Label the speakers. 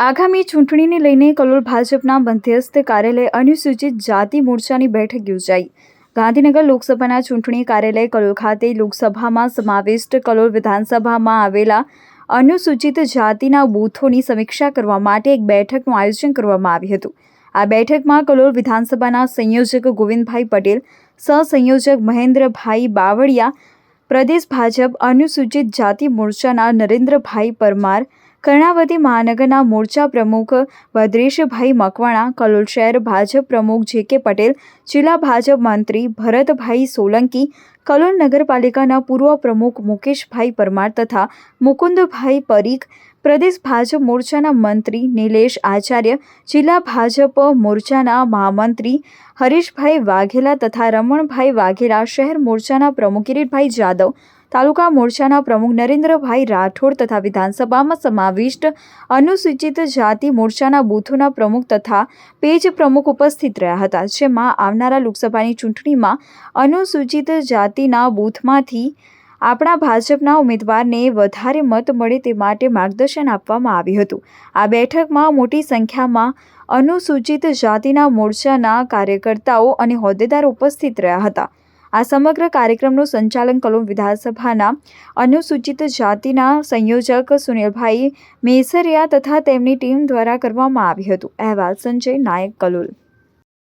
Speaker 1: આગામી ચૂંટણીને લઈને કલોલ ભાજપના મધ્યસ્થ કાર્યાલય અનુસૂચિત જાતિ મોરચાની બેઠક યોજાઈ. ગાંધીનગર લોકસભાના ચૂંટણી કાર્યાલય કલોલ ખાતે લોકસભામાં સમાવિષ્ટ કલોલ વિધાનસભામાં આવેલા અનુસૂચિત જાતિના બૂથોની સમીક્ષા કરવા માટે એક બેઠકનું આયોજન કરવામાં આવ્યું હતું. આ બેઠકમાં કલોલ વિધાનસભાના સંયોજક ગોવિંદભાઈ પટેલ, સહસંયોજક મહેન્દ્રભાઈ બાવળિયા, પ્રદેશ ભાજપ અનુસૂચિત જાતિ મોરચાના નરેન્દ્રભાઈ પરમાર કર્ણાવતી મહાનગરના મોરચા પ્રમુખ ભદ્રેશભાઈ મકવાણા કલોલ શહેર ભાજપ પ્રમુખ જે કે પટેલ, જિલ્લા ભાજપ મંત્રી ભરતભાઈ સોલંકી, કલોલ નગરપાલિકાના પૂર્વ પ્રમુખ મુકેશભાઈ પરમાર તથા મુકુંદભાઈ પરીખ, પ્રદેશ ભાજપ મોરચાના મંત્રી નિલેશ આચાર્ય, જિલ્લા ભાજપ મોરચાના મહામંત્રી હરીશભાઈ વાઘેલા તથા રમણભાઈ વાઘેલા, શહેર મોરચાના પ્રમુખ કિરીટભાઈ જાદવ તાલુકા મોરચાના પ્રમુખ નરેન્દ્રભાઈ રાઠોડ તથા વિધાનસભામાં સમાવિષ્ટ અનુસૂચિત જાતિ મોરચાના બૂથોના પ્રમુખ તથા પેજ પ્રમુખ ઉપસ્થિત રહ્યા હતા, જેમાં આવનારા લોકસભાની ચૂંટણીમાં અનુસૂચિત જાતિના બૂથમાંથી આપણા ભાજપના ઉમેદવારને વધારે મત મળે તે માટે માર્ગદર્શન આપવામાં આવ્યું હતું. આ બેઠકમાં મોટી સંખ્યામાં અનુસૂચિત જાતિના મોરચાના કાર્યકર્તાઓ અને હોદ્દેદારો ઉપસ્થિત રહ્યા હતા. આ સમગ્ર કાર્યક્રમનું સંચાલન કલોલ વિધાનસભાના અનુસૂચિત જાતિના સંયોજક સુનિલભાઈ મેસરિયા તથા તેમની ટીમ દ્વારા કરવામાં આવ્યું હતું. અહેવાલ સંજય નાયક, કલોલ.